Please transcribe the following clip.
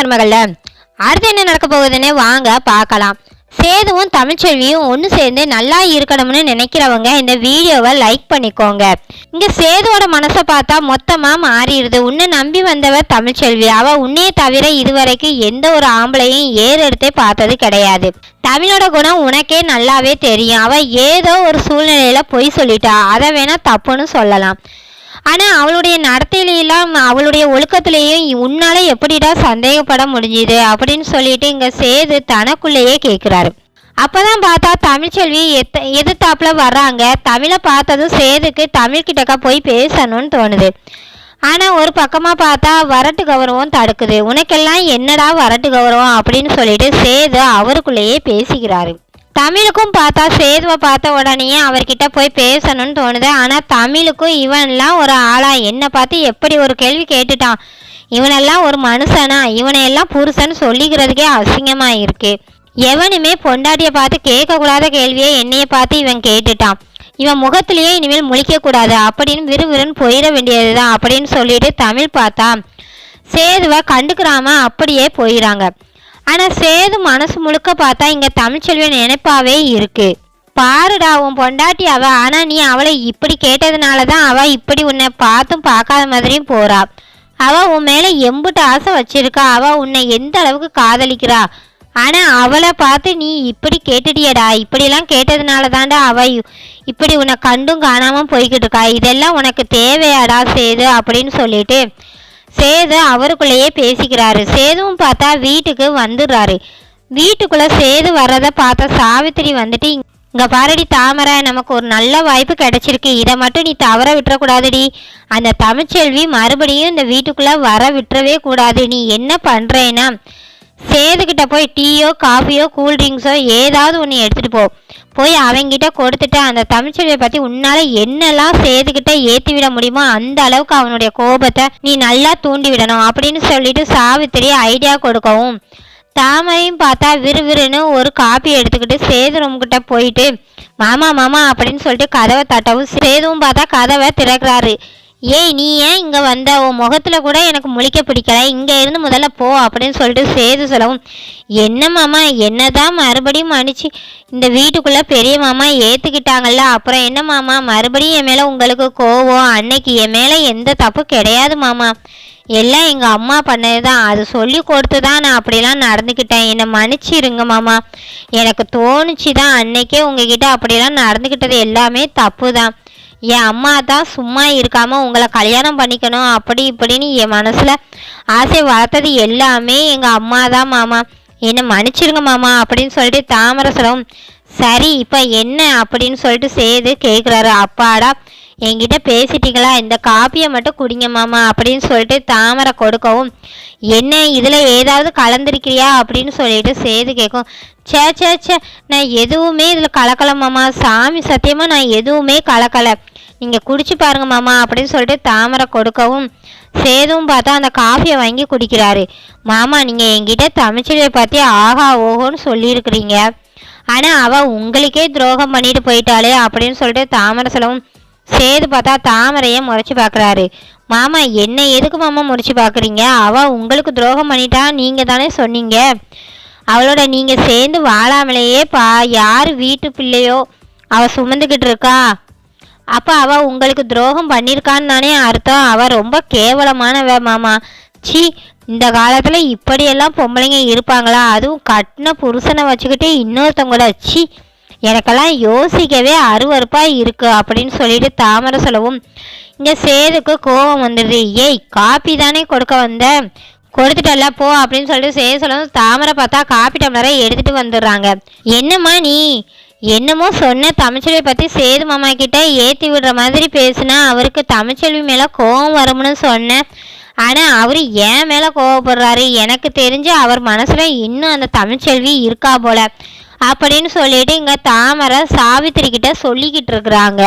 மருமகள்ல. அடுத்து என்ன நடக்க போகுதுன்னு வாங்க பார்க்கலாம். சேதுவும் தமிழ்ச்செல்வியும் ஒன்று சேர்ந்து நல்லா இருக்கணும்னு நினைக்கிறவங்க இந்த வீடியோவை லைக் பண்ணிக்கோங்க. இங்கே சேதுவோட மனசை பார்த்தா மொத்தமாக மாறிடுது. உன்னை நம்பி வந்தவ தமிழ்ச்செல்வி. அவ உன்னையே தவிர இதுவரைக்கும் எந்த ஒரு ஆம்பளையும் ஏறெடுத்தே பார்த்தது கிடையாது. தமிழோட குணம் உனக்கே நல்லாவே தெரியும். அவள் ஏதோ ஒரு சூழ்நிலையில பொய் சொல்லிட்டா. அதை வேணா தப்புன்னு சொல்லலாம். ஆனால் அவளுடைய நடத்தையிலாம் அவளுடைய ஒழுக்கத்திலையும் உன்னால் எப்படிடா சந்தேகப்பட முடிஞ்சுது அப்படின்னு சொல்லிட்டு இங்கே சேது தனக்குள்ளேயே கேட்குறாரு அப்போதான் பார்த்தா தமிழ்ச்செல்வி எத்த எதிர்த்தாப்புல வர்றாங்க. தமிழை பார்த்ததும் சேதுக்கு தமிழ்கிட்டக்கா போய் பேசணும்னு தோணுது. ஆனால் ஒரு பக்கமாக பார்த்தா வரட்டு கௌரவம் தடுக்குது. உனக்கெல்லாம் என்னடா வரட்டு கௌரவம் அப்படின்னு சொல்லிட்டு சேது அவருக்குள்ளேயே பேசிக்கிறாரு. தமிழுக்கும் பார்த்தா சேதுவை பார்த்த உடனே அவர்கிட்ட போய் பேசணும்னு தோணுது. ஆனால் தமிழுக்கும் இவன்லாம் ஒரு ஆளா? என்னை பார்த்து எப்படி ஒரு கேள்வி கேட்டுட்டான்? இவனெல்லாம் ஒரு மனுஷனா? இவனையெல்லாம் புருஷன் சொல்லிக்கிறதுக்கே அசிங்கமாக இருக்கு எவனுமே பொண்டாட்டியை பார்த்து கேட்கக்கூடாத கேள்வியை என்னையை பார்த்து இவன் கேட்டுட்டான். இவன் முகத்திலேயே இனிமேல் முழிக்கக்கூடாது. அப்படின்னு விறுவிறுன்னு போயிட வேண்டியதுதான் அப்படின்னு சொல்லிட்டு தமிழ் பார்த்தா சேதுவை கண்டுக்கிறாம அப்படியே போயிடறாங்க ஆனால் சேது மனசு முழுக்க பார்த்தா இங்கே தமிழ்ச்செல்வன் நினைப்பாவே இருக்குது பாருடா உன் பொண்டாட்டி அவ ஆனால் நீ அவளை இப்படி கேட்டதுனால தான் அவள் இப்படி உன்னை பார்த்தும் பார்க்காத மாதிரியும் போகிறா அவள் உன் மேலே எம்புட்டு ஆசை வச்சிருக்கா. அவள் உன்னை எந்த அளவுக்கு காதலிக்கிறா? ஆனால் அவளை பார்த்து நீ இப்படி கேட்டுட்டியடா. இப்படிலாம் கேட்டதுனால தாண்டா அவ இப்படி உன்னை கண்டும் காணாமல் போய்கிட்டு இருக்கா. இதெல்லாம் உனக்கு தேவையாடா சேது அப்படின்னு சொல்லிட்டு சேது அவருக்குள்ளேயே பேசிக்கிறாரு. சேதுவும் பார்த்தா வீட்டுக்கு வந்துடுறாரு. வீட்டுக்குள்ளே சேது வர்றதை பார்த்த சாவித்திரி வந்துட்டு இங்கே பாருடி தாமரை நமக்கு ஒரு நல்ல வாய்ப்பு கிடைச்சிருக்கு. இதை மட்டும் நீ தவற விட்டுறக்கூடாதுடி. அந்த தமிழ்ச்செல்வி மறுபடியும் இந்த வீட்டுக்குள்ளே வர விட்டுறவே கூடாது. நீ என்ன பண்றேன்னா சேதுக்கிட்ட போய் டீயோ காஃபியோ கூல் ட்ரிங்க்ஸோ ஏதாவது ஒன்று எடுத்துகிட்டு போ. போய் அவங்கிட்ட கொடுத்துட்டு அந்த தமிழ்ச்செல்வியை பற்றி உன்னால் என்னெல்லாம் சேதுக்கிட்ட ஏற்றி விட முடியுமோ அந்த அளவுக்கு அவனுடைய கோபத்தை நீ நல்லா தூண்டி விடணும் அப்படின்னு சொல்லிட்டு சாவித்திரி ஐடியா கொடுக்கவும் தாமரையும் பார்த்தா விறுவிறுன்னு ஒரு காப்பி எடுத்துக்கிட்டு சேது ரூம்கிட்ட போயிட்டு மாமா மாமா அப்படின்னு சொல்லிட்டு கதவை தட்டவும் சேதுவும் பார்த்தா கதவை திறக்கிறாரு. ஏய் நீ ஏன் இங்கே வந்த? உன் முகத்தில் கூட எனக்கு முழிக்க பிடிக்கல. இங்கே இருந்து முதல்ல போ அப்படின்னு சொல்லிட்டு சேது சொல்லவும் என்ன மாமா என்னதான் மறுபடியும் மன்னிச்சு இந்த வீட்டுக்குள்ளே பெரிய மாமா ஏற்றுக்கிட்டாங்கள அப்புறம் என்ன மாமா? மறுபடியும் என் மேலே உங்களுக்கு கோவம்? அன்னைக்கு என் மேலே எந்த தப்பு கிடையாது மாமா. எல்லாம் எங்கள் அம்மா பண்ணது தான் அது சொல்லி கொடுத்து தான் நான் அப்படிலாம் நடந்துக்கிட்டேன். என்னை மன்னிச்சிருங்க மாமா. எனக்கு தோணுச்சு தான் அன்னைக்கே உங்ககிட்ட அப்படிலாம் நடந்துக்கிட்டது எல்லாமே தப்பு தான் என் அம்மா தான் சும்மா இருக்காம உங்களை கல்யாணம் பண்ணிக்கணும் அப்படி இப்படின்னு என் மனசுல ஆசை வளர்த்தது எல்லாமே எங்க அம்மா தான் மாமா. என்னை மன்னிச்சிருங்க மாமா அப்படின்னு சொல்லிட்டு தாமரை சரி இப்போ என்ன அப்படின்னு சொல்லிட்டு சேது கேட்குறாரு அப்பாடா என்கிட்ட பேசிட்டீங்களா? இந்த காப்பியை மட்டும் குடிங்க மாமா அப்படின்னு சொல்லிட்டு தாமரை கொடுக்கவும் என்ன இதில் ஏதாவது கலந்துருக்கிறியா? அப்படின்னு சொல்லிட்டு சேது கேட்கும் சே சே சே நான் எதுவுமே இதில் கலக்கல மாமா. சாமி சத்தியமாக நான் எதுவுமே கலக்கலை. நீங்கள் குடிச்சு பாருங்க மாமா அப்படின்னு சொல்லிட்டு தாமரை கொடுக்கவும் சேதுவும் பார்த்தா அந்த காஃபியை வாங்கி குடிக்கிறாரு. மாமா நீங்கள் என்கிட்ட தமிழ்ச்செல்வியை பற்றி ஆகா ஓஹோன்னு சொல்லியிருக்கிறீங்க. ஆனால் அவள் உங்களுக்கே துரோகம் பண்ணிட்டு போயிட்டாளே அப்படின்னு சொல்லிட்டு தாமரை சொல்லவும் சேது பார்த்தா தாமரையை முறைச்சி பார்க்குறாரு. மாமா என்ன எதுக்கு மாமா முறைச்சி பார்க்குறீங்க? அவள் உங்களுக்கு துரோகம் பண்ணிட்டா நீங்கள் தானே சொன்னீங்க. அவளோட நீங்கள் சேர்ந்து வாழாமலேயே பா யார் வீட்டு பிள்ளையோ அவள் சுமந்துக்கிட்டு இருக்கா? அப்போ அவள் உங்களுக்கு துரோகம் பண்ணியிருக்கான்னு தானே அர்த்தம். அவள் ரொம்ப கேவலமானவ மாமா. சி இந்த காலத்தில் இப்படியெல்லாம் பொம்பளைங்க இருப்பாங்களா? அதுவும் கட்டின புருஷனை வச்சுக்கிட்டு இன்னொருத்தவங்கள சி எனக்கெல்லாம் யோசிக்கவே அருவறுப்பாக இருக்கு அப்படின்னு சொல்லிட்டு தாமரை சொல்லவும் இங்கே சேதுக்கு கோபம் வந்துடுது. ஏய் காப்பி தானே கொடுக்க வந்த? கொடுத்துட்டல்ல போ அப்படின்னு சொல்லிட்டு சேது சொல்லவும் தாமரை பார்த்தா காப்பி டம்ளரை எடுத்துட்டு வந்துடுறாங்க. என்னம்மா நீ? என்னமோ சொன்ன தமிழ்ச்செல்வி பற்றி சேது மாமா கிட்ட ஏற்றி விடுற மாதிரி பேசுனா அவருக்கு தமிழ்ச்செல்வி மேலே கோபம் வரும்னு சொன்னேன் ஆனால் அவர் ஏன் மேலே கோவப்படுறாரு? எனக்கு தெரிஞ்சு அவர் மனசில் இன்னும் அந்த தமிழ்ச்செல்வி இருக்கா போல. அப்படின்னு சொல்லிட்டு இங்க தாமரை சாவித்திரி கிட்ட சொல்லிக்கிட்டு இருக்கிறாங்க.